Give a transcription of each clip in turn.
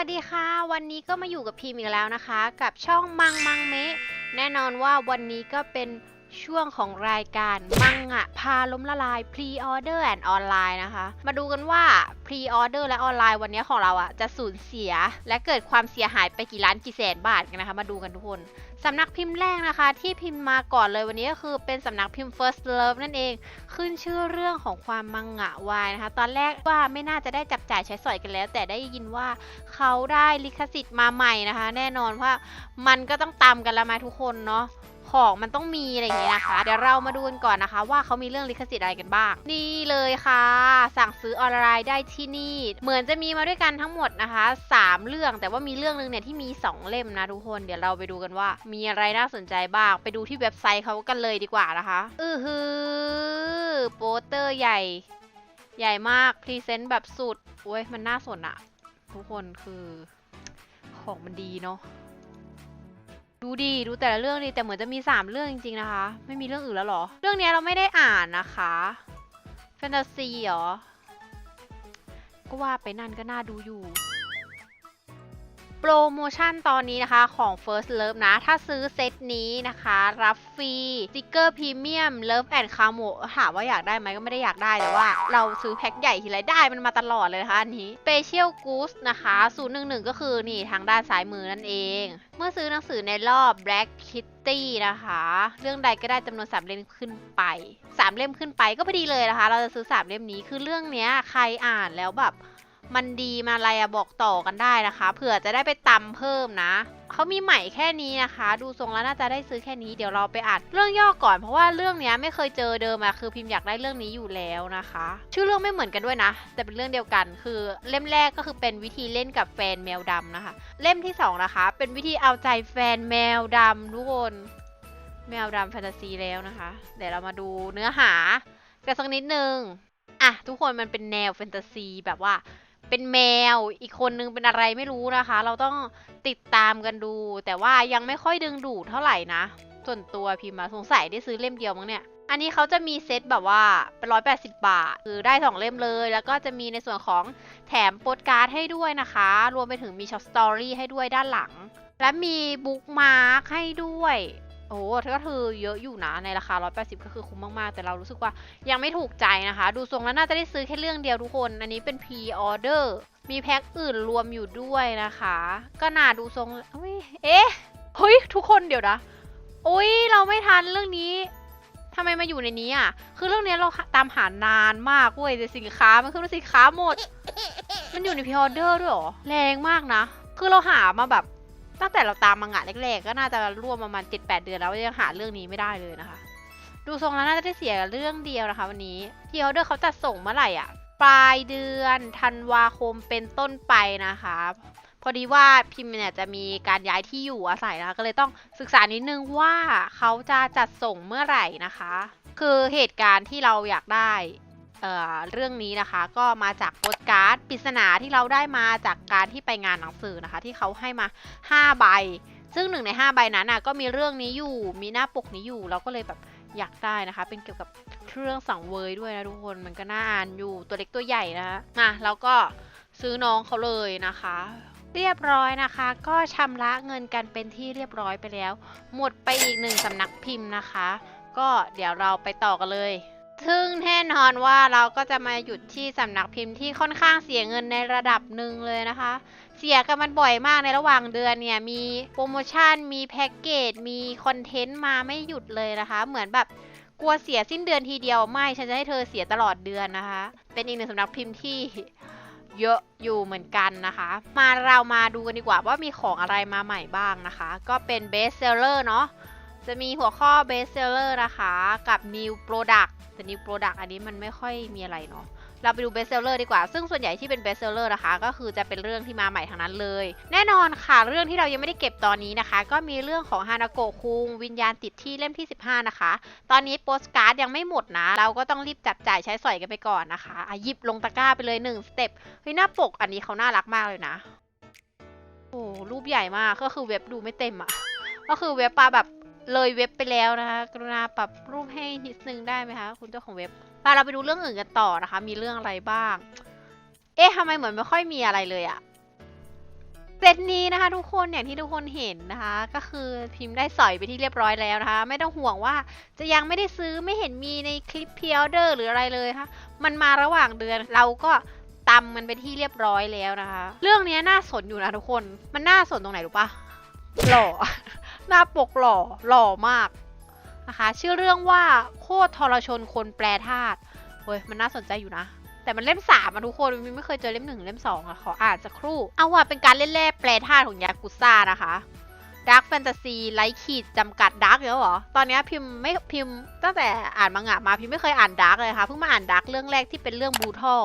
วัสดีค่ะ วันนี้ก็มาอยู่กับพีมอีกแล้วนะคะ กับช่องมังมังเมะแน่นอนว่าวันนี้ก็เป็น ช่วงของรายการมังอะพาล้มละลาย Pre-order and Online นะคะ มาดูกันว่า Pre-order และออนไลน์วันนี้ของเราอะจะสูญเสีย และเกิดความเสียหายไปกี่ล้านกี่แสนบาทกันนะคะ มาดูกันทุกคนสำนักพิมพ์แรกนะคะ ที่พิมพ์มาก่อนเลยวันนี้ก็คือเป็นสำนักพิมพ์ First Love นั่นเอง ขึ้นชื่อเรื่องของความมังงะวายนะคะ ตอนแรกว่าไม่น่าจะได้จับจ่ายใช้สอยกันแล้ว แต่ได้ยินว่าเขาได้ลิขสิทธิ์มาใหม่นะคะ แน่นอนว่ามันก็ต้องตามกันล้วมาทุกคนเนาะ ของมันต้องมีอะไรอย่างเงี้ยนะคะ เดี๋ยวเรามาดูกันก่อนนะคะ ว่าเขามีเรื่องลิขสิทธิ์อะไรกันบ้าง นี่เลยค่ะ สั่งซื้อออนไลน์ได้ที่นี่ เหมือนจะมีมาด้วยกันทั้งหมดนะคะสามเรื่องแต่ว่ามีเรื่องนึงเนี่ยที่มีสองเล่มนะทุกคนเดี๋ยวเราไปดูกันว่า มีอะไรน่าสนใจบ้าง ไปดูที่เว็บไซต์เขากันเลยดีกว่านะคะอือฮือโปสเตอร์ใหญ่ ใหญ่มากพรีเซนต์แบบสุดโอ้ยมันน่าสนอะทุกคนคือของมันดีเนาะ ดูดีดูแต่ละเรื่องดีแต่เหมือนจะมีสามเรื่องจริงๆนะคะ ไม่มีเรื่องอื่นแล้วหรอ เรื่องนี้เราไม่ได้อ่านนะคะแฟนตาซีเหรอก็ว่าไปนั่นก็น่าดูอยู่ โปรโมชั่นตอนนี้นะคะของ First Love นะ ถ้าซื้อเซตนี้นะคะ รับฟรีสติกเกอร์พรีเมียม Love and c a m o ถามว่าอยากได้ไหมก็ไม่ได้อยากได้ แต่ว่าเราซื้อแพ็คใหญ่ทีไรได้มันมาตลอดเลยนะคะอันนี้ Special Goose นะคะ 011 ก็คือนี่ทางด้านซ้ายมือนั่นเอง เมื่อซื้อหนังสือในรอบ Black Kitty นะคะ เรื่องใดก็ได้จำนวนสามเล่มขึ้นไปสามเล่มขึ้นไปก็พอดีเลยนะคะ เราจะซื้อสามเล่มนี้คือเรื่องนี้ใครอ่านแล้วแบบ มันดีมาอะไรอะบอกต่อกันได้นะคะ เผื่อจะได้ไปตำเพิ่มนะเขามีใหม่แค่นี้นะคะ ดูทรงแล้วน่าจะได้ซื้อแค่นี้เดี๋ยวเราไปอ่านเรื่องย่อก่อนเพราะว่าเรื่องนี้ไม่เคยเจอเดิมอะคือพิมพ์อยากได้เรื่องนี้อยู่แล้วนะคะ ชื่อเรื่องไม่เหมือนกันด้วยนะ แต่เป็นเรื่องเดียวกัน คือเล่มแรกก็คือเป็นวิธีเล่นกับแฟนแมวดำนะคะ เล่มที่สองนะคะ เป็นวิธีเอาใจแฟนแมวดำทุกคนแมวดำแฟนตาซีแล้วนะคะ เดี๋ยวเรามาดูเนื้อหากันสักนิดนึงอะทุกคนมันเป็นแนวแฟนตาซีแบบว่า เป็นแมว อีกคนนึงเป็นอะไรไม่รู้นะคะ เราต้องติดตามกันดู แต่ว่ายังไม่ค่อยดึงดูดเท่าไหร่นะ ส่วนตัวพิมพ์มาสงสัยได้ซื้อเล่มเดียวมั้งเนี่ย อันนี้เขาจะมีเซตแบบว่าเป็นร้อยแปดสิบบาท คือได้สองเล่มเลย แล้วก็จะมีในส่วนของแถมโปสการ์ดให้ด้วยนะคะ รวมไปถึงมีช็อตสตอรี่ให้ด้วยด้านหลัง และมีบุ๊กมาร์คให้ด้วย โอ้ก็คือเยอะอยู่นะในราคา 180 ก็คือคุ้มมากๆ แต่เรารู้สึกว่ายังไม่ถูกใจนะคะ ดูทรงแล้วน่าจะได้ซื้อแค่เรื่องเดียวทุกคน อันนี้เป็น pre order มีแพ็คอื่นรวมอยู่ด้วยนะคะ ก็น่าดูทรงเอ๊ะเฮ้ยทุกคนเดี๋ยวนะอุ้ยเราไม่ทันเรื่องนี้ทำไมมาอยู่ในนี้อะ คือเรื่องนี้เราตามหานานมากเว้ยแต่สินค้ามันคือสินค้าหมด มันอยู่ในพ r ออเดอร์ด้วยหรอ แรงมากนะ คือเราหามาแบบ ตั้งแต่เราตามมังงะแรกๆ ก็น่าจะร่วมประมาณ 7-8 เดือนแล้วยังหาเรื่องนี้ไม่ได้เลยนะคะ ดูทรงแล้วน่าจะได้เสียเรื่องเดียวนะคะ วันนี้พีออเดอร์เขาจัดส่งเมื่อไหร่อะ ปลายเดือนธันวาคมเป็นต้นไปนะคะ พอดีว่าพิมพ์เนี่ยจะมีการย้ายที่อยู่อาศัยนะคะ ก็เลยต้องศึกษานิดนึงว่าเขาจะจัดส่งเมื่อไหร่นะคะ คือเหตุการณ์ที่เราอยากได้ เเรื่องนี้นะคะก็มาจากโปสการ์ดปริศนาที่เราได้มาจากการที่ไปงานหนังสือนะคะ ที่เขาให้มา 5 ใบ ซึ่งหนึ่งใน 5 ใบนั้นนะก็มีเรื่องนี้อยู่มีหน้าปกนี้อยู่เราก็เลยแบบอยากได้นะคะ เป็นเกี่ยวกับเครื่องสังเวยด้วยนะทุกคนมันก็น่าอ่านอยู่ตัวเล็กตัวใหญ่นะคะมาแล้วก็ซื้อน้องเขาเลยนะคะ เรียบร้อยนะคะ ก็ชำระเงินกันเป็นที่เรียบร้อยไปแล้ว หมดไปอีกหนึ่งสำนักพิมพ์นะคะ ก็เดี๋ยวเราไปต่อกันเลย ซึ่งแน่นอนว่าเราก็จะมาหยุดที่สำนักพิมพ์ที่ค่อนข้างเสียเงินในระดับหนึ่งเลยนะคะ เสียกันมันบ่อยมากในระหว่างเดือนเนี่ย มีโปรโมชั่น มีแพ็กเกจ มีคอนเทนต์มาไม่หยุดเลยนะคะ เหมือนแบบกลัวเสียสิ้นเดือนทีเดียวไม่ ฉันจะให้เธอเสียตลอดเดือนนะคะ เป็นอีกหนึ่งสำนักพิมพ์ที่เยอะอยู่เหมือนกันนะคะ มาเรามาดูกันดีกว่าว่ามีของอะไรมาใหม่บ้างนะคะ ก็เป็นเบสเซลเลอร์เนาะจะมีหัวข้อ best seller นะคะกับ new product แต่ new product อันนี้มันไม่ค่อยมีอะไรเนาะเราไปดู best seller ดีกว่า ซึ่งส่วนใหญ่ที่เป็น best seller นะคะ ก็คือจะเป็นเรื่องที่มาใหม่ทางนั้นเลย แน่นอนค่ะ เรื่องที่เรายังไม่ได้เก็บตอนนี้นะคะ ก็มีเรื่องของฮานาโกะคุง วิญญาณติดที่เล่มที่ 15 นะคะ ตอนนี้โปสการ์ดยังไม่หมดนะ เราก็ต้องรีบจับจ่ายใช้สอยกันไปก่อนนะคะอะหยิบลงตะกร้าไปเลย1สเต็ป เฮ้ยหน้าปกอันนี้เขาน่ารักมากเลยนะ โอ้รูปใหญ่มาก ก็คือเว็บดูไม่เต็มอะก็คือเว็บปลาแบบ เลยเว็บไปแล้วนะคะกรุณาปรับรูปให้นิดนึงได้ไหมคะคุณเจ้าของเว็บไปเราไปดูเรื่องอื่นกันต่อนะคะ มีเรื่องอะไรบ้าง เอ๊ะทำไมเหมือนไม่ค่อยมีอะไรเลยอะเซตนี้นะคะทุกคนอย่างที่ทุกคนเห็นนะคะ ก็คือพิมพ์ได้สอยไปที่เรียบร้อยแล้วนะคะ ไม่ต้องห่วงว่าจะยังไม่ได้ซื้อไม่เห็นมีในคลิปเพิออเดอร์หรืออะไรเลยค่ะมันมาระหว่างเดือนเราก็ตำมันไปที่เรียบร้อยแล้วนะคะ เรื่องนี้น่าสนอยู่นะทุกคนมันน่าสนตรงไหนรู้ปะหล่อ หน้าปกหล่อหล่อมากนะคะ ชื่อเรื่องว่าโคตรทรชนคนแปลธาตุเฮ้ยมันน่าสนใจอยู่นะ แต่มันเล่มสามอะทุกคนมินไม่เคยเจอเล่มหนึ่งเล่มสองอะขออ่านสักครู่ เอาว่าเป็นการเล่นแร่แปลธาตุของยากุซ่านะคะดาร์กแฟนตาซีไลท์ขีดจำกัดดาร์กแล้วเหรอ ตอนนี้พิมพ์ไม่พิมพ์ตั้งแต่อ่านมังงะมาพิมพ์ไม่เคยอ่านดาร์กเลยค่ะ เพิ่งมาอ่านดาร์กเรื่องแรกที่เป็นเรื่องบูทัล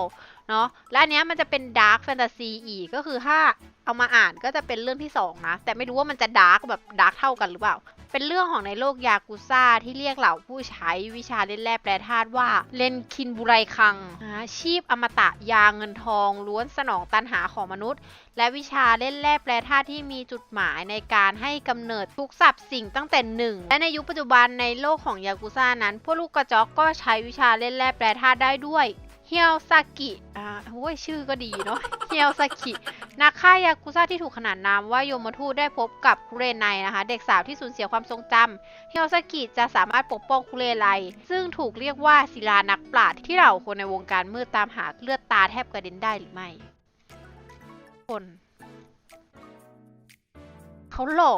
เนาะและอันนี้มันจะเป็นดาร์กแฟนตาซีอีกก็คือถ้า เอามาอ่านก็จะเป็นเรื่องที่สองนะ แต่ไม่รู้ว่ามันจะดาร์กแบบดาร์กเท่ากันหรือเปล่า เป็นเรื่องของในโลกยากุซ่าที่เรียกเหล่าผู้ใช้วิชาเล่นแร่แปรธาตุว่าเลนคินบุไรคังอาชีพอมตะยาเงินทองล้วนสนองตันหาของมนุษย์ และวิชาเล่นแร่แปรธาตุที่มีจุดหมายในการให้กำเนิดทุกสับสิ่งตั้งแต่หนึ่งและในยุคปัจจุบันในโลกของยากุซ่านั้น พวกลูกกระจอกก็ใช้วิชาเล่นแร่แปรธาตุได้ด้วย ฮียวซากิอ่าโอ้ยชื่อก็ดีเนาะเฮียวซากิ นักฆ่ายากุซ่าที่ถูกขนานนามว่าโยมทูตได้พบกับคุเรไนนะคะ เด็กสาวที่สูญเสียความทรงจำเฮียวซากิจะสามารถปกป้องคุเรไนซึ่งถูกเรียกว่าศิลานักปราชญ์ที่เหล่าคนในวงการมืดตามหาเลือดตาแทบกระเด็นได้หรือไม่ คนเขาหล่อ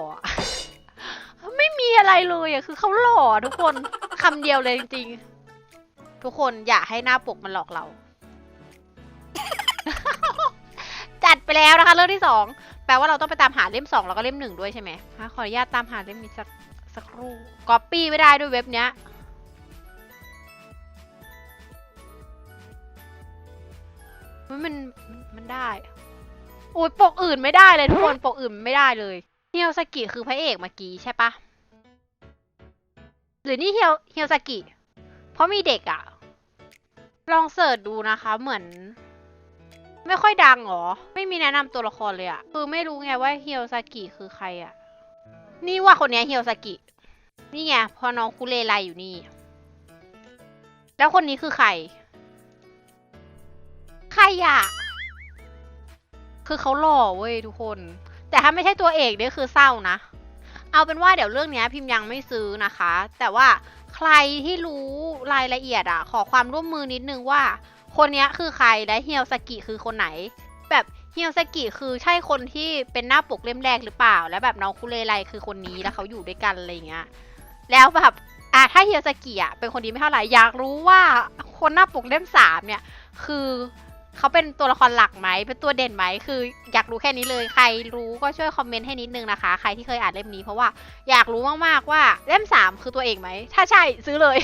ไม่มีอะไรเลยอะคือเขาหล่อทุกคนคำเดียวเลยจริงๆ ทุกคนอย่าให้หน้าปกมันหลอกเรา จัดไปแล้วนะคะเรื่องที่สองแปลว่าเราต้องไปตามหาเล่มสองแล้วก็เล่มหนึ่งด้วยใช่ไหมฮะขออนุญาตตามหาเล่มนี้สักสักครู่ก๊อปปี้ไม่ได้ด้วยเว็บเนี้ยมันมันมันมันได้โอ้ยปกอื่นไม่ได้เลยทุกคนปกอื่นไม่ได้เลยเฮียวสกิคือพระเอกเมื่อกี้ใช่ปะหรือนี่เฮียวเฮียวสกิเพราะมีเด็กอะ ลองเสิร์ชดูนะคะเหมือน ไม่ค่อยดังหรอ ไม่มีแนะนำตัวละครเลยอะคือไม่รู้ไงว่าเฮียวซากิคือใครอะนี่ว่าคนนี้เฮียวซากิ นี่ไงพอน้องคุเลไลอยู่นี่ แล้วคนนี้คือใคร ใครอะคือเขาหล่อเว้ยทุกคน แต่ถ้าไม่ใช่ตัวเอกเนี่ยคือเศร้านะ เอาเป็นว่าเดี๋ยวเรื่องนี้พิมพ์ยังไม่ซื้อนะคะ แต่ว่าใครที่รู้รายละเอียดอะขอความร่วมมือนิดนึงว่า คนนี้คือใครและเฮียวสกิคือคนไหน แบบเฮียวสกิคือใช่คนที่เป็นหน้าปกเล่มแรกหรือเปล่า แล้วแบบน้องคุเลไลคือคนนี้แล้วเขาอยู่ด้วยกันอะไรอย่างเงี้ยแล้วแบบอะถ้าเฮียวสกิอะเป็นคนดีไม่เท่าไหร่อยากรู้ว่าคนหน้าปกเล่มสามเนี่ยคือ เขาเป็นตัวละครหลักไหม เป็นตัวเด่นไหม คืออยากรู้แค่นี้เลย ใครรู้ก็ช่วยคอมเมนต์ให้นิดนึงนะคะ ใครที่เคยอ่านเล่มนี้เพราะว่าอยากรู้มากๆว่าเล่มสามคือตัวเอกไหม ถ้าใช่ซื้อเลย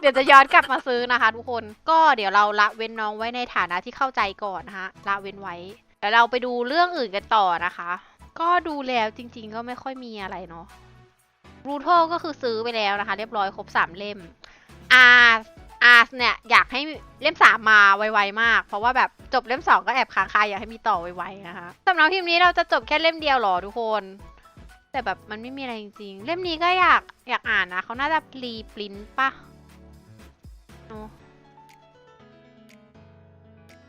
เดี๋ยวจะย้อนกลับมาซื้อนะคะทุกคน ก็เดี๋ยวเราละเว้นน้องไว้ในฐานะที่เข้าใจก่อนนะคะ ละเว้นไว้เดี๋ยวเราไปดูเรื่องอื่นกันต่อนะคะ ก็ดูแล้วจริง ๆ ก็ไม่ค่อยมีอะไรเนาะรูโทก็คือซื้อไปแล้วนะคะ เรียบร้อยครบสามเล่ม อ่า อาเนี่ยอยากให้เล่มสามมาไวๆมาก เพราะว่าแบบจบเล่มสองก็แอบค้างคาอยากให้มีต่อไวๆนะคะสำหรับพิมพ์นี้เราจะจบแค่เล่มเดียวหรอทุกคน แต่แบบมันไม่มีอะไรจริงๆ เล่มนี้ก็อยากอยากอ่านนะเขาน่าจะรีปรินปะเนอะ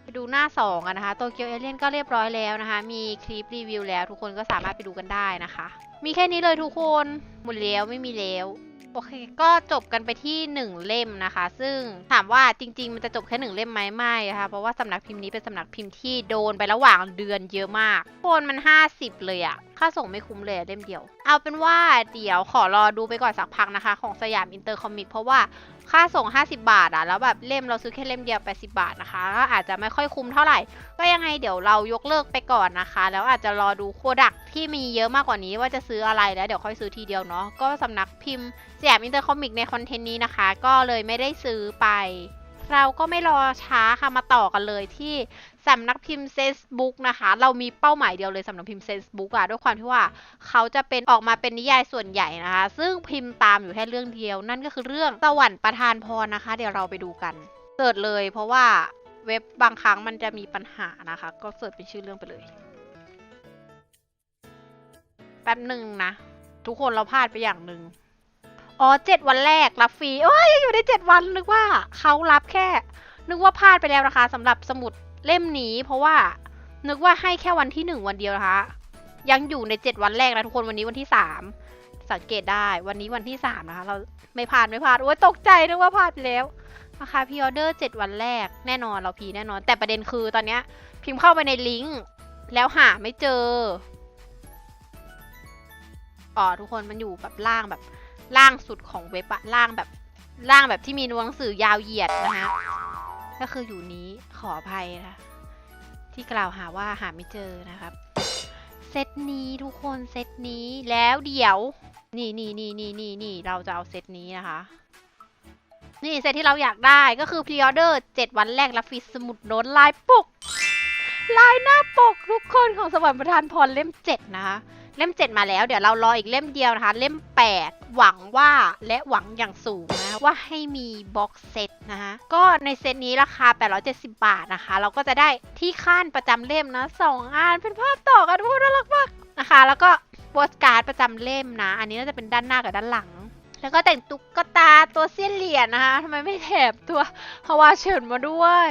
ไปดูหน้าสองกันนะคะโตเกียวเอเลียนก็เรียบร้อยแล้วนะคะ มีคลิปรีวิวแล้วทุกคนก็สามารถไปดูกันได้นะคะ มีแค่นี้เลยทุกคนหมดแล้วไม่มีแล้ว โอเค ก็จบกันไปที่หนึ่งเล่มนะคะ ซึ่งถามว่าจริง ๆ มันจะจบแค่หนึ่งเล่มไหมไม่ค่ะเพราะว่าสำนักพิมพ์นี้เป็นสำนักพิมพ์ที่โดนไประหว่างเดือนเยอะมากโดนมัน 50 เลยอะ ค่าส่งไม่คุ้มเลยเล่มเดียว เอาเป็นว่าเดี๋ยวขอรอดูไปก่อนสักพักนะคะ ของสยามอินเตอร์คอมิกเพราะว่าค่าส่ง 50 บาทอะแล้วแบบเล่มเราซื้อแค่เล่มเดียว80บาทนะคะก็อาจจะไม่ค่อยคุ้มเท่าไหร่ ก็ยังไงเดี๋ยวเรายกเลิกไปก่อนนะคะ แล้วอาจจะรอดูโคดักที่มีเยอะมากกว่านี้ว่าจะซื้ออะไรแล้วเดี๋ยวค่อยซื้อทีเดียวเนาะก็สำนักพิมพ์สยามอินเตอร์คอมิกในคอนเทนต์นี้นะคะ ก็เลยไม่ได้ซื้อไปเราก็ไม่รอช้าค่ะมาต่อกันเลยที่ สำนักพิมพ์ Facebook นะคะ เรามีเป้าหมายเดียวเลยสำนักพิมพ์ Facebook อะด้วยความที่ว่าเขาจะเป็นออกมาเป็นนิยายส่วนใหญ่นะคะ ซึ่งพิมพ์ตามอยู่แค่เรื่องเดียว นั่นก็คือเรื่องสวรรค์ประทานพรนะคะ เดี๋ยวเราไปดูกันเสิร์ชเลย เพราะว่าเว็บบางครั้งมันจะมีปัญหานะคะ ก็เสิร์ชเป็นชื่อเรื่องไปเลยแป๊บหนึ่งนะทุกคนเราพลาดไปอย่างหนึ่งอ๋อเจ็ดวันแรกรับฟรีโอ้ยยังอยู่ได้เจ็ดวันนึกว่าเขารับแค่ นึกว่าพลาดไปแล้วนะคะสำหรับสมุด เล่มนี้เพราะว่านึกว่าให้แค่วันที่หนึ่งวันเดียวนะคะ ยังอยู่ในเจ็ดวันแรกนะทุกคนวันนี้วันที่สามสังเกตได้วันนี้วันที่สามนะคะ เราไม่พลาดไม่พลาดโอ้ยตกใจนึกว่าพลาดไปแล้วนะคะพีออเดอร์เจ็ดวันแรกแน่นอนเราพีแน่นอน แต่ประเด็นคือตอนเนี้ย พิมพ์เข้าไปในลิงก์แล้วหาไม่เจออ๋อทุกคนมันอยู่แบบล่างแบบล่างสุดของเว็บอะล่างแบบล่างแบบที่มีหนังสือยาวเหยียดนะฮะ ก็คืออยู่นี้ขออภัยนะที่กล่าวหาว่าหาไม่เจอนะครับ เซตนี้ทุกคนเซตนี้แล้วเดี๋ยว นี่นี่นี่นี่นี่นี่เราจะเอาเซตนี้นะคะ นี่เซตที่เราอยากได้ก็คือพรีออเดอร์7วันแรกรับฟรีสมุดโน้ตลายปกลายหน้าปกทุกคนของสวรรค์ประทานพรเล่ม7นะคะ เล่ม 7 มาแล้วเดี๋ยวเรารออีกเล่มเดียวนะคะ เล่ม 8 หวังว่าและหวังอย่างสูงนะว่าให้มีบ็อกเซตนะคะก็ในเซตนี้ราคา 870 บาทนะคะ เราก็จะได้ที่ขั้นประจำเล่มนะสองอันเป็นภาพต่อกันทุกคนน่ารักมากนะคะ แล้วก็โปสการ์ดประจำเล่มนะ อันนี้น่าจะเป็นด้านหน้ากับด้านหลังแล้วก็แต่งตุ๊กตาตัวเสี้ยนเหรียญนะคะทำไมไม่แถบตัวฮาวาเฉินมาด้วย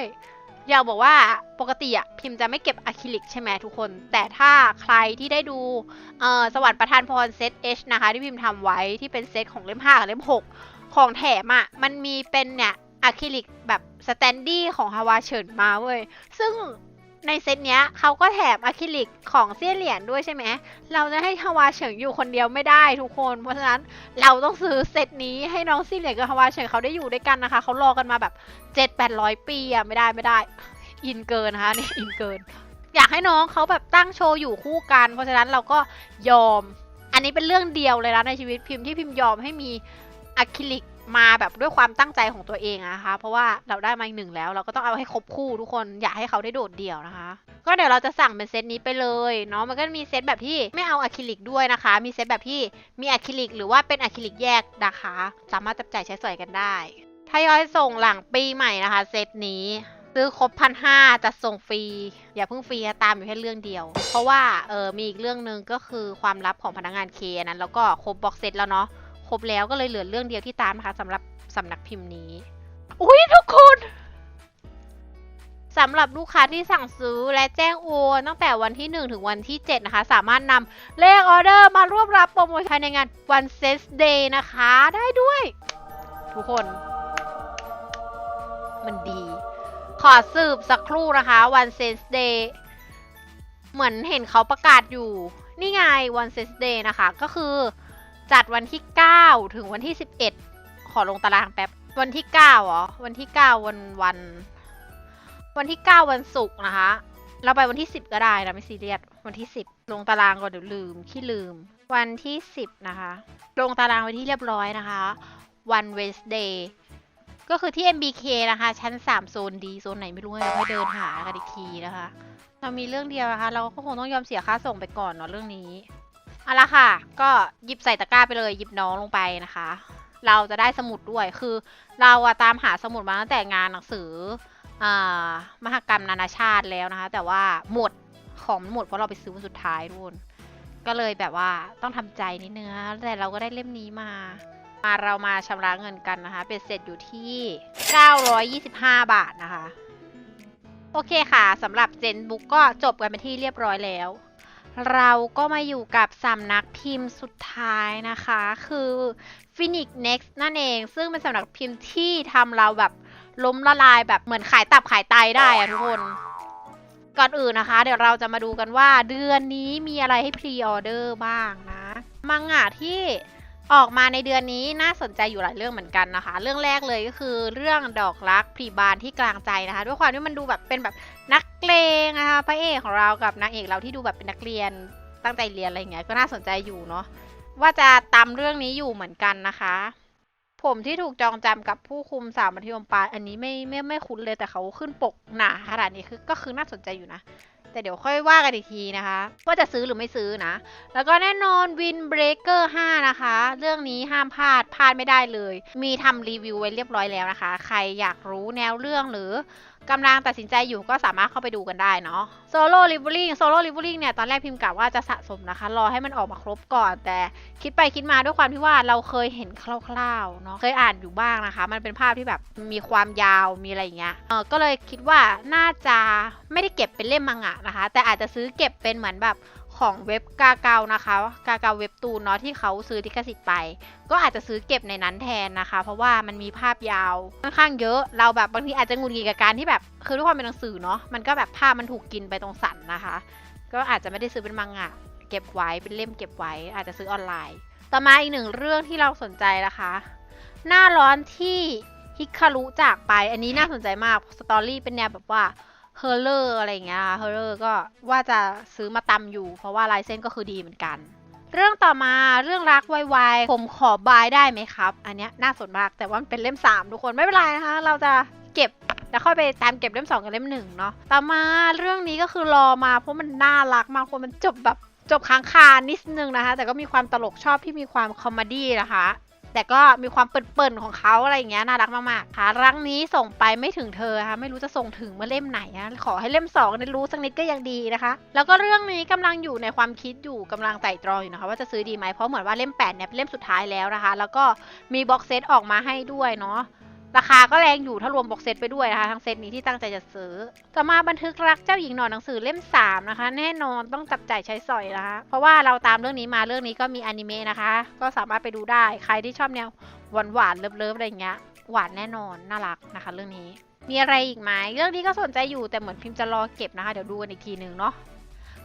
อยากบอกว่าปกติอะพิมพ์จะไม่เก็บอะคริลิกใช่ไหมทุกคน แต่ถ้าใครที่ได้ดูเอ่อสวรรค์ประธานพรเซตเอชนะคะ ที่พิมพ์ทำไว้ที่เป็นเซตของเล่ม 5 กับเล่ม 6 ของแถมอะมันมีเป็นเนี่ยอะคริลิกแบบสแตนดี้ของฮาวาเฉินมาเว้ย ซึ่ง ในเซตเนี้ยเขาก็แถมอะคริลิกของเสี้ยเหรียญด้วยใช่ไหม เราจะให้ฮาวาเฉิงอยู่คนเดียวไม่ได้ทุกคน เพราะฉะนั้นเราต้องซื้อเซตนี้ให้น้องเซีเหลียนกับฮาวาเฉิงเขาได้อยู่ด้วยกันนะคะ เขารอกันมาแบบเจ็ดแปดร้อยปีอะไม่ได้ไม่ได้ อินเกินนะคะนี่อินเกิน อยากให้น้องเขาแบบตั้งโชว์อยู่คู่กัน เพราะฉะนั้นเราก็ยอม อันนี้เป็นเรื่องเดียวเลยนะในชีวิตพิมพ์ที่พิมพ์ยอมให้มีอะคริลิก มาแบบด้วยความตั้งใจของตัวเองนะคะ เพราะว่าเราได้มาอีกหนึ่งแล้ว เราก็ต้องเอาให้ครบคู่ทุกคนอยากให้เขาได้โดดเดี่ยวนะคะ ก็เดี๋ยวเราจะสั่งเป็นเซตนี้ไปเลยเนาะมันก็มีเซตแบบที่ไม่เอาอะคริลิกด้วยนะคะ มีเซตแบบที่มีอะคริลิกหรือว่าเป็นอะคริลิกแยกนะคะ สามารถจับจ่ายใช้สอยกันได้ทยอยส่งหลังปีใหม่นะคะเซตนี้ซื้อครบพันห้าจะส่งฟรี อย่าเพิ่งฟรีตามอยู่แค่เรื่องเดียว เพราะว่าเออมีอีกเรื่องหนึ่งก็คือความลับของพนักงานเคนั้น แล้วก็ครบบ็อกเซตแล้วเนาะ ครบแล้วก็เลยเหลือเรื่องเดียวที่ตามนะคะสำหรับสำนักพิมพ์นี้ อุ้ยทุกคนสำหรับลูกค้าที่สั่งซื้อและแจ้งโอนตั้งแต่วันที่ 1 ถึงวันที่ 7 นะคะ สามารถนำเลขออเดอร์มาร่วมรับโปรโมชั่นในงาน One Set Day นะคะ ได้ด้วย ทุกคน มันดี ขอสืบสักครู่นะคะ One Set Day เหมือนเห็นเขาประกาศอยู่ นี่ไง One Set Day นะคะ ก็คือ จัดวันที่ 9 ถึงวันที่ 11 ขอลงตารางแป๊บ วันที่9เหรอ วันที่ 9 วันวัน วันที่ 9 วันศุกร์นะคะ เราไปวันที่ 10 ก็ได้นะไม่ซีเรียส วันที่ 10 ลงตารางก่อนเดี๋ยวลืมขี้ลืม วันที่ 10 นะคะ ลงตารางไว้ที่เรียบร้อยนะคะ วัน Wednesday ก็คือที่ MBK นะคะ ชั้น 3 โซนดีโซนไหนไม่รู้เราค่อยเดินหากันอีกทีนะคะ เรามีเรื่องเดียวนะคะ เราก็คงต้องยอมเสียค่าส่งไปก่อนเนาะเรื่องนี้ เอาละค่ะ ก็หยิบใส่ตะกร้าไปเลยหยิบน้องลงไปนะคะ เราจะได้สมุดด้วยคือ เราอะตามหาสมุดมาตั้งแต่งานหนังสืออ่ามหกรรมนานาชาติแล้วนะคะ แต่ว่าหมดของหมดเพราะเราไปซื้อวันสุดท้ายทุกคนก็เลยแบบว่าต้องทำใจนิดนึงแต่เราก็ได้เล่มนี้มา มาเรามาชำระเงินกันนะคะ เป็นเสร็จอยู่ที่ 925 บาทนะคะ โอเคค่ะสำหรับเจนบุ๊กก็จบกันเป็นที่เรียบร้อยแล้ว เราก็มาอยู่กับสำนักพิมพ์สุดท้ายนะคะ คือ Phoenix Next นั่นเอง ซึ่งเป็นสำนักพิมพ์ที่ทำเราแบบล้มละลายแบบเหมือนขายตับขายไตได้อะทุกคน ก่อนอื่นนะคะ เดี๋ยวเราจะมาดูกันว่าเดือนนี้มีอะไรให้พรีออเดอร์บ้างนะ มังงะที่ ออกมาในเดือนนี้น่าสนใจอยู่หลายเรื่องเหมือนกันนะคะ เรื่องแรกเลยก็คือเรื่องดอกรักพรีบานที่กลางใจนะคะ ด้วยความที่มันดูแบบเป็นแบบนักเลงนะคะพระเอกของเรากับนางเอกเราที่ดูแบบเป็นนักเรียนตั้งใจเรียนอะไรอย่างเงี้ยก็น่าสนใจอยู่เนาะว่าจะตามเรื่องนี้อยู่เหมือนกันนะคะ ผมที่ถูกจองจำกับผู้คุมสาวมัธยมปลายอันนี้ไม่ไม่ไม่คุ้นเลยแต่เขาขึ้นปกหนาขนาดนี้คือก็คือน่าสนใจอยู่นะ แต่เดี๋ยวค่อยว่ากันอีกทีนะคะ ว่าจะซื้อหรือไม่ซื้อนะ แล้วก็แน่นอน Windbreaker 5 นะคะ เรื่องนี้ห้ามพลาดพลาดไม่ได้เลย มีทำรีวิวไว้เรียบร้อยแล้วนะคะ ใครอยากรู้แนวเรื่องหรือ กำลังตัดสินใจอยู่ก็สามารถเข้าไปดูกันได้เนาะโซโล่ลิเวอริงโซโล่ลิเวอริงเนี่ยตอนแรกพิมพ์กะว่าจะสะสมนะคะ รอให้มันออกมาครบก่อน แต่คิดไปคิดมาด้วยความที่ว่าเราเคยเห็นคร่าวๆเนาะเคยอ่านอยู่บ้างนะคะ มันเป็นภาพที่แบบมีความยาวมีอะไรอย่างเงี้ยเออก็เลยคิดว่าน่าจะไม่ได้เก็บเป็นเล่มมังงะนะคะ แต่อาจจะซื้อเก็บเป็นเหมือนแบบ ของเว็บกาเกานะคะ กาเกาเว็บตูนเนาะที่เขาซื้อลิขสิทธิ์ไป ก็อาจจะซื้อเก็บในนั้นแทนนะคะ เพราะว่ามันมีภาพยาวค่อนข้างเยอะเราแบบบางทีอาจจะงุดหงิดกับการที่แบบคือด้วยความเป็นหนังสือเนาะมันก็แบบภาพมันถูกกินไปตรงสันนะคะ ก็อาจจะไม่ได้ซื้อเป็นมังงะเก็บไว้เป็นเล่มเก็บไว้ อาจจะซื้อออนไลน์ ต่อมาอีกหนึ่งเรื่องที่เราสนใจนะคะ หน้าร้อนที่ฮิคารุจากไป อันนี้น่าสนใจมากสตอรี่เป็นแนวแบบว่า เฮอร์เลอร์อะไรอย่างเงี้ยเฮอร์เลอร์ก็ว่าจะซื้อมาตำอยู่ เพราะว่าลายเส้นก็คือดีเหมือนกัน เรื่องต่อมาเรื่องรักวายๆผมขอบายได้ไหมครับ อันเนี้ยน่าสนมากแต่ว่ามันเป็นเล่ม 3 ทุกคนไม่เป็นไรนะคะ เราจะเก็บแล้วค่อยไปตามเก็บเล่ม 2 กับเล่ม1เนาะต่อมาเรื่องนี้ก็คือรอมาเพราะมันน่ารักมากเพราะมันจบแบบจบค้างคานิดนึงนะคะ แต่ก็มีความตลกชอบที่มีความคอมเมดี้นะคะ แต่ก็มีความเปิ่นๆของเขาอะไรอย่างเงี้ยน่ารักมากๆค่ะรังนี้ส่งไปไม่ถึงเธอค่ะไม่รู้จะส่งถึงเมื่อเล่มไหนอะขอให้เล่มสองได้รู้สักนิดก็ยังดีนะคะ แล้วก็เรื่องนี้กำลังอยู่ในความคิดอยู่กำลังไต่ตรองอยู่นะคะว่าจะซื้อดีไหมเพราะเหมือนว่าเล่มแปดเนี่ยเป็นเล่มสุดท้ายแล้วนะคะ แล้วก็มีบ็อกเซตออกมาให้ด้วยเนาะ ราคาก็แรงอยู่ถ้ารวมบ็อกเซตไปด้วยนะคะทั้งเซตนี้ที่ตั้งใจจะซื้อ ต่อมาบันทึกรักเจ้าหญิงหนอนหนังสือเล่ม 3 นะคะ แน่นอนต้องจับจ่ายใช้สอยนะคะเพราะว่าเราตามเรื่องนี้มาเรื่องนี้ก็มีอนิเมะนะคะ ก็สามารถไปดูได้ใครที่ชอบแนวหวานหวานๆเลิฟๆอะไรอย่างเงี้ยหวานแน่นอนน่ารักนะคะ เรื่องนี้ มีอะไรอีกไหมเรื่องนี้ก็สนใจอยู่แต่เหมือนพิมพ์จะรอเก็บนะคะ เดี๋ยวดูกันอีกทีหนึ่งเนาะ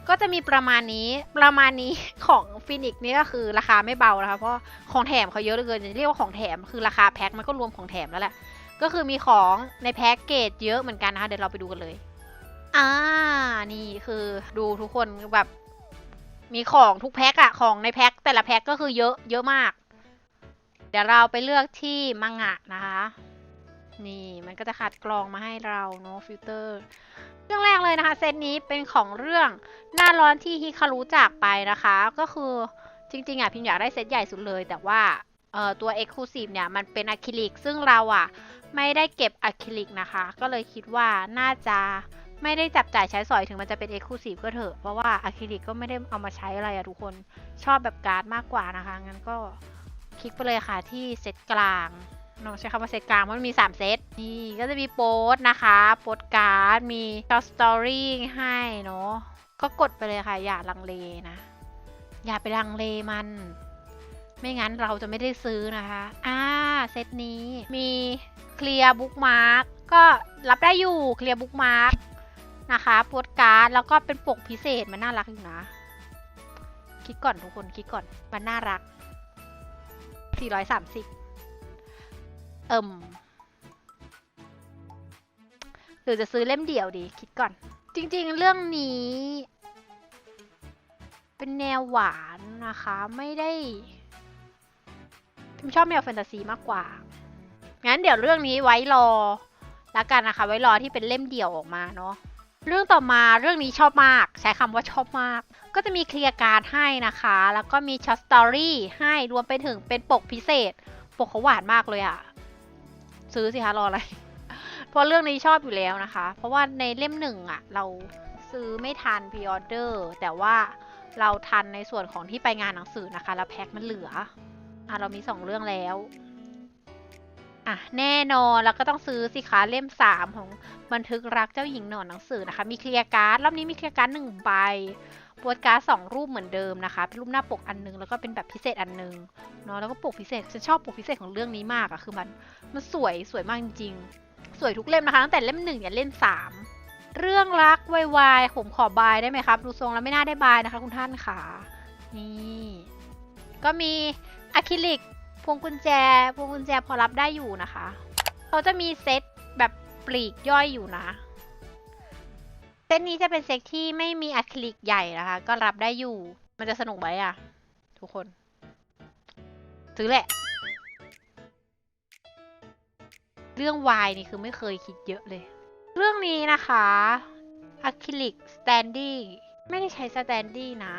ก็จะมีประมาณนี้ประมาณนี้ของฟินิกนี่ก็คือราคาไม่เบานะคะเพราะของแถมเขาเยอะเหลือเกินจะเรียกว่าของแถมคือราคาแพ็คมันก็รวมของแถมแล้วแหละก็คือมีของในแพ็กเกจเยอะเหมือนกันนะคะเดี๋ยวเราไปดูกันเลยอ่านี่คือดูทุกคนแบบมีของทุกแพ็กอะของในแพ็กแต่ละแพ็กก็คือเยอะเยอะมาก เดี๋ยวเราไปเลือกที่มังงะนะคะ นี่มันก็จะคัดกรองมาให้เราเนาะฟิลเตอร์เรื่องแรกเลยนะคะเซตนี้เป็นของเรื่องหน้าร้อนที่ฮิคารุจากไปนะคะ ก็คือจริง ๆอะพิมอยากได้เซตใหญ่สุดเลย แต่ว่าเอ่อตัว Exclusive เนี่ยมันเป็นอะคริลิกซึ่งเราอะไม่ได้เก็บอะคริลิกนะคะ ก็เลยคิดว่าน่าจะไม่ได้จับจ่ายใช้สอยถึงมันจะเป็น Exclusive ก็เถอะ เพราะว่าอะคริลิกก็ไม่ได้เอามาใช้อะไรอะทุกคนชอบแบบการ์ดมากกว่านะคะ งั้นก็คลิกไปเลยค่ะที่เซตกลาง เนอะใช้คำว่าเซตกลางเพราะมันมี 3 เซต นี่ก็จะมีโป๊ตนะคะโป๊ตการ์ด มีช็อตสตอรี่ให้เนาะ ก็กดไปเลยค่ะ อย่าลังเลนะ อย่าไปลังเลมัน ไม่งั้นเราจะไม่ได้ซื้อนะคะ อ่า เซตนี้มีเคลียร์บุ๊กมาร์กก็รับได้อยู่ เคลียร์บุ๊กมาร์กนะคะโปสการ์ด แล้วก็เป็นปกพิเศษ มันน่ารักอยู่นะ คิดก่อนทุกคน คิดก่อน มันน่ารัก 430 เอิ่มหรือจะซื้อเล่มเดี่ยวดี คิดก่อน จริงๆ เรื่องนี้ เป็นแนวหวานนะคะ ไม่ได้พิมชอบแนวแฟนตาซีมากกว่า งั้นเดี๋ยวเรื่องนี้ไว้รอแล้วกันนะคะ ไว้รอที่เป็นเล่มเดี่ยวออกมาเนาะเรื่องต่อมาเรื่องนี้ชอบมาก ใช้คำว่าชอบมาก ก็จะมีเคลียร์การ์ดให้นะคะ แล้วก็มีช็อตสตอรี่ให้รวมไปถึงเป็นปกพิเศษ ปกเขาหวานมากเลยอะ ซื้อสิคะรออะไร เพราะเรื่องนี้ชอบอยู่แล้วนะคะ เพราะว่าในเล่มหนึ่งอะเราซื้อไม่ทันพ r ออเดอร์แต่ว่าเราทันในส่วนของที่ไปงานหนังสือนะคะ แล้วแพ็คมันเหลืออะเรามีสองเรื่องแล้วอะแน่นอนแล้วก็ต้องซื้อสิคะเล่มสามของบันทึกรักเจ้าหญิงหนอนหนังสือนะคะ มีเคลียร์การ์ดรอบนี้มีเคลียร์การ์ดหนึ่งใบ โปสการ์ดสองรูปเหมือนเดิมนะคะ เป็นรูปหน้าปกอันนึง แล้วก็เป็นแบบพิเศษอันนึงเนาะแล้วก็ปกพิเศษฉันชอบปกพิเศษของเรื่องนี้มากอะคือมันมันสวยสวยมากจริงๆ สวยทุกเล่มนะคะ ตั้งแต่เล่มหนึ่งยันเล่มสามเรื่องรักวายๆผมขอบายได้ไหมครับ ดูทรงแล้วไม่น่าได้บายนะคะ คุณท่านค่ะนี่ก็มีอะคริลิกพวงกุญแจ พวงกุญแจพอรับได้อยู่นะคะ เขาจะมีเซตแบบปลีกย่อยอยู่นะ ซตนี้จะเป็นเซตที่ไม่มีอะคริลิกใหญ่นะคะ ก็รับได้อยู่ มันจะสนุกไหมอะทุกคน ซื้อแหละ เรื่องวายนี่คือไม่เคยคิดเยอะเลย เรื่องนี้นะคะอะคริลิกสแตนดี้ไม่ได้ใช้สแตนดี้นะ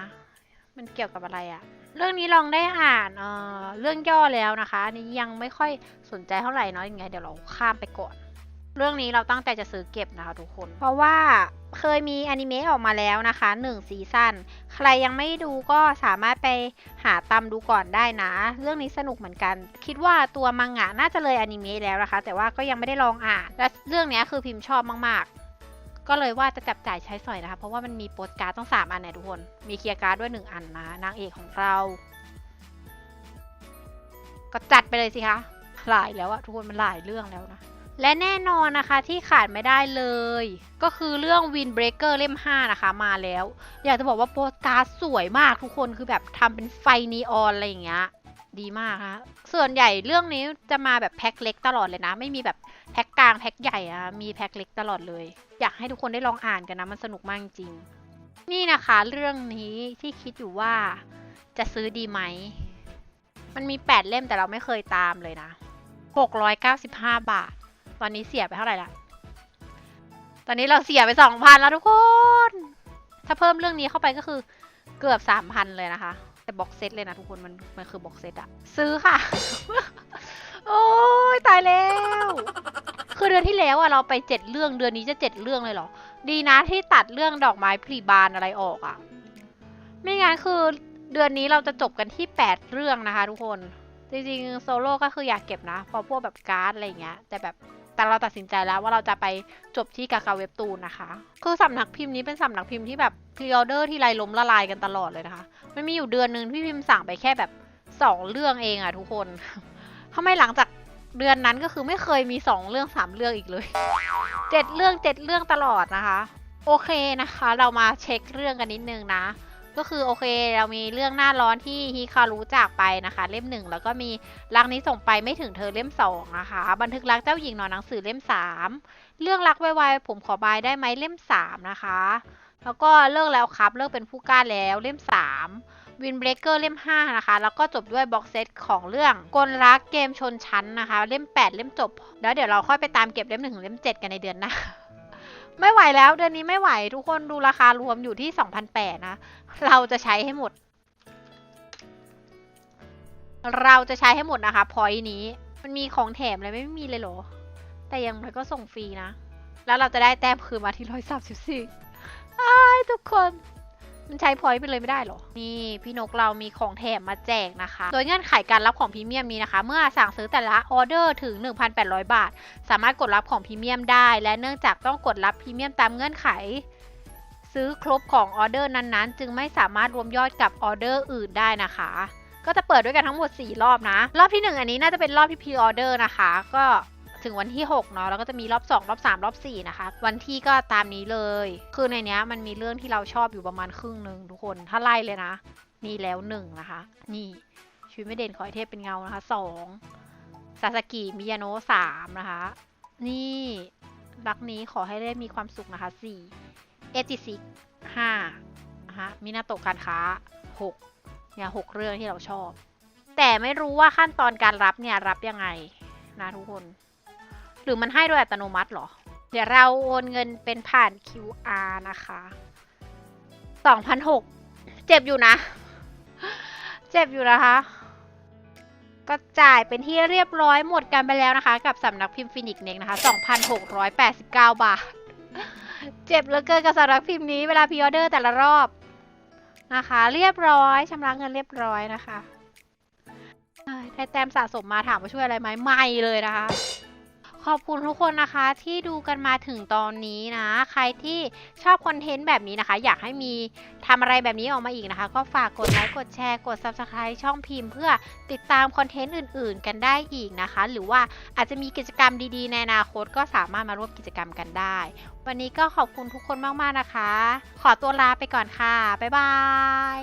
มันเกี่ยวกับอะไรอะเรื่องนี้ลองได้อ่านเออเรื่องย่อแล้วนะคะ อันนี้ยังไม่ค่อยสนใจเท่าไหร่เนาะยังไงเดี๋ยวเราข้ามไปก่อน เรื่องนี้เราตั้งใจจะซื้อเก็บนะคะทุกคน เพราะว่าเคยมีอนิเมะออกมาแล้วนะคะ1ซีซั่นใครยังไม่ดูก็สามารถไปหาตามดูก่อนได้นะ เรื่องนี้สนุกเหมือนกัน คิดว่าตัวมังงะน่าจะเลยอนิเมะแล้วนะคะ แต่ว่าก็ยังไม่ได้ลองอ่าน และเรื่องนี้คือพิมพ์ชอบมากๆ ก็เลยว่าจะจับจ่ายใช้สอยนะคะ เพราะว่ามันมีโปสการ์ดต้องสามอันนี่ยทุกคน มีเคลียร์การ์ดด้วยหนึ่งอันนะนางเอกของเรา ก็จัดไปเลยสิคะหลายแล้วอะทุกคนมันหลายเรื่องแล้วนะ และแน่นอนนะคะที่ขาดไม่ได้เลย ก็คือเรื่อง Windbreaker เล่ม 5 นะคะมาแล้ว อยากจะบอกว่าโปสการ์ดสวยมากทุกคนคือแบบทำเป็นไฟนีออนอะไรอย่างเงี้ยดีมากคะส่วนใหญ่เรื่องนี้จะมาแบบแพ็คเล็กตลอดเลยนะ ไม่มีแบบแพ็คกลางแพ็คใหญ่อะมีแพ็คเล็กตลอดเลย อยากให้ทุกคนได้ลองอ่านกันนะมันสนุกมากจริง นี่นะคะเรื่องนี้ที่คิดอยู่ว่าจะซื้อดีไหม มันมี 8 เล่มแต่เราไม่เคยตามเลยนะ 695 บาท ตอนนี้เสียไปเท่าไหร่ละ ตอนนี้เราเสียไป2,000แล้วทุกคน ถ้าเพิ่มเรื่องนี้เข้าไปก็คือเกือบ3,000เลยนะคะ แต่บ็อกเซตเลยนะทุกคนมันมันคือบ็อกเซตอะซื้อค่ะ โอ้ยตายแล้ว คือเดือนที่แล้วอะเราไปเจ็ดเรื่องเดือนนี้จะเจ็ดเรื่องเลยเหรอ ดีนะที่ตัดเรื่องดอกไม้พลีบานอะไรออกอะไม่งั้นคือเดือนนี้เราจะจบกันที่ 8 เรื่องนะคะทุกคน จริงๆ โซโล่ก็คืออยากเก็บนะพราะพวกแบบการ์ดอะไรอย่างเงี้ย แต่แบบ แต่เราตัดสินใจแล้วว่าเราจะไปจบที่กากาเว็บตูนนะคะ คือสำนักพิมพ์นี้เป็นสำนักพิมพ์ที่แบบพรีออเดอร์ที่ไรล้มละลายกันตลอดเลยนะคะมันมีอยู่เดือนหนึ่งที่พิมพ์สั่งไปแค่แบบสองเรื่องเองอะทุกคนทำไมหลังจากเดือนนั้นก็คือไม่เคยมีสองเรื่องสามเรื่องอีกเลยเจ็ดเรื่องเจ็ดเรื่องตลอดนะคะ โอเคนะคะ เรามาเช็คเรื่องกันนิดนึงนะ ก็คือโอเคเรามีเรื่องหน้าร้อนที่ฮิคารุจากไปนะคะ เล่มหนึ่งแล้วก็มีรักนี้ส่งไปไม่ถึงเธอเล่มสองนะคะ บันทึกรักเจ้าหญิงหนอนหนังสือเล่มสามเรื่องรักไวๆผมขอบายได้ไหมเล่มสามนะคะ แล้วก็เลิกแล้วครับเลิกเป็นผู้กล้าแล้วเล่มสามวินเบรกเกอร์เล่มห้านะคะ แล้วก็จบด้วยบ็อกเซตของเรื่องกลรักเกมชนชั้นนะคะ เล่มแปดเล่มจบ แล้วเดี๋ยวเราค่อยไปตามเก็บเล่มหนึ่งถึงเล่มเจ็ดกันในเดือนหน้า ไม่ไหวแล้วเดือนนี้ไม่ไหวทุกคนดูราคารวมอยู่ที่สองพันแปดนะ เราจะใช้ให้หมด เราจะใช้ให้หมดนะคะพอยนี้ มันมีของแถมอะไรไม่มีเลยเหรอ แต่ยังไงก็ส่งฟรีนะ แล้วเราจะได้แต้มคืนมาที่ร้อยสามสิบสี่อ้ายทุกคน มันใช้พอยต์ไปเลยไม่ได้เหรอ นี่พี่นกเรามีของแถมมาแจกนะคะ โดยเงื่อนไขการรับของพรีเมียมนี้นะคะ เมื่อสั่งซื้อแต่ละออเดอร์ถึง 1,800 บาท สามารถกดรับของพรีเมียมได้ และเนื่องจากต้องกดรับพรีเมียมตามเงื่อนไข ซื้อครบของออเดอร์นั้นๆ จึงไม่สามารถรวมยอดกับออเดอร์อื่นได้นะคะ ก็จะเปิดด้วยกันทั้งหมด 4 รอบนะ รอบที่ 1 อันนี้น่าจะเป็นรอบที่พรีออเดอร์นะคะ ก็ ถึงวันที่6เนาะแล้วก็จะมีรอบ2รอบ3รอบ4นะคะ วันที่ก็ตามนี้เลย คือในเนี้ยมันมีเรื่องที่เราชอบอยู่ประมาณครึ่งหนึ่งทุกคนถ้าไล่เลยนะนี่แล้วหนึ่งนะคะ นี่ชีวิตไม่เด่นขอให้เทพเป็นเงานะคะสองซาสกิมิยาโนะสามนะคะ นี่รักนี้ขอให้ได้มีความสุขนะคะสี่เอจิซิกห้าฮะมินาโตะการค้าหกเนี่ยหกเรื่องที่เราชอบ แต่ไม่รู้ว่าขั้นตอนการรับเนี่ยรับยังไงนะทุกคน หรือมันให้โดยอัตโนมัติเหรอ เดี๋ยวเราโอนเงินเป็นผ่าน QR นะคะ2,006เจ็บอยู่นะ เจ็บอยู่นะคะ ก็จ่ายเป็นที่เรียบร้อยหมดกันไปแล้วนะคะ กับสำนักพิมพ์ฟินิกเน็กนะคะ2,689 บาท เจ็บเหลือเกินกับสำนักพิมพ์นี้เวลาพิออเดอร์แต่ละรอบนะคะ เรียบร้อยชำระเงินเรียบร้อยนะคะเอ้ยได้แต้มสะสมมาถามว่าช่วยอะไรไหมไม่เลยนะคะ ขอบคุณทุกคนนะคะที่ดูกันมาถึงตอนนี้นะ ใครที่ชอบคอนเทนต์แบบนี้นะคะ อยากให้มีทำอะไรแบบนี้ออกมาอีกนะคะ ก็ฝากกดไลค์กดแชร์กด Subscribe ช่องพิมพ์ เพื่อติดตามคอนเทนต์อื่น ๆ กันได้อีกนะคะ หรือว่าอาจจะมีกิจกรรมดีๆ ในอนาคตก็สามารถมาร่วมกิจกรรมกันได้ วันนี้ก็ขอบคุณทุกคนมากๆนะคะ ขอตัวลาไปก่อนค่ะบ๊ายบาย